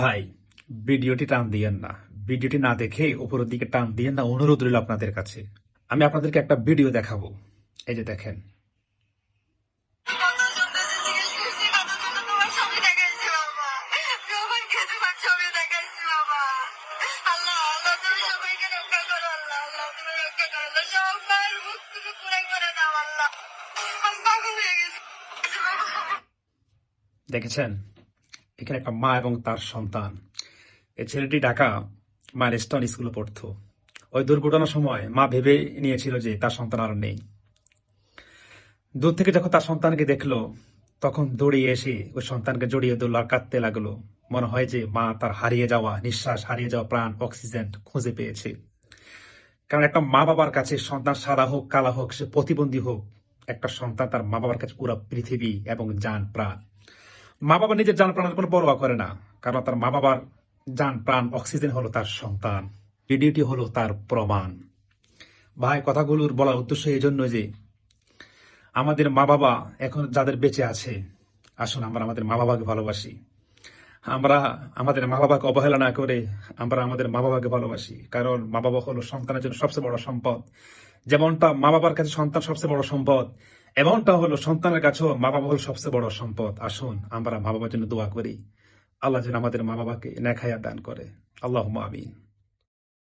ভাই, ভিডিওটি টান দিয়েন না। ভিডিওটি না দেখে উপরের দিকে টান দিয়েন না, অনুরোধ রইল আপনাদের কাছে। আমি আপনাদেরকে একটা ভিডিও দেখাবো। এই যে দেখেন। দেখেছেন? এখানে একটা মা এবং তার সন্তান। এই ছেলেটি ঢাকা স্টন স্কুলে পড়তো। ওই দুর্ঘটনার সময় মা ভেবে নিয়েছিল যে তার সন্তান আর নেই। দূর থেকে যখন তার সন্তানকে দেখল, তখন দৌড়িয়ে এসে ওই সন্তানকে জড়িয়ে ধরলো আর কাঁদতে লাগল। মনে হয় যে মা তার হারিয়ে যাওয়া, নিঃশ্বাস হারিয়ে যাওয়া প্রাণ, অক্সিজেন খুঁজে পেয়েছে। কারণ একটা মা বাবার কাছে সন্তান সাদা হোক, কালা হোক, সে প্রতিবন্ধী হোক, একটা সন্তান তার মা বাবার কাছে পুরো পৃথিবী এবং যান প্রাণ। মা বাবা নিজের যান প্রাণের কোনো পরোয়া করে না, কারণ তার মা বাবার যান প্রাণ অক্সিজেন হলো তার সন্তান ভিডিওটি হলো তার প্রমাণ। ভাই কথাগুলোর বলার উদ্দেশ্য এই জন্য যে আমাদের মা বাবা এখন যাদের বেঁচে আছে, আসুন আমরা আমাদের মা বাবাকে ভালোবাসি। আমরা আমাদের মা বাবাকে অবহেলা না করে আমরা আমাদের মা বাবাকে ভালোবাসি, কারণ মা বাবা হলো সন্তানের জন্য সবচেয়ে বড় সম্পদ। যেমনটা মা বাবার কাছে সন্তান সবচেয়ে বড় সম্পদ এমনটা হলো সন্তানের কাছেও মা বাবা হল সবচেয়ে বড় সম্পদ। আসুন, আমরা মা বাবার জন্য দোয়া করি। আল্লাহ যেন আমাদের মা বাবাকে নেখায়া দান করে। আল্লাহ আমিন।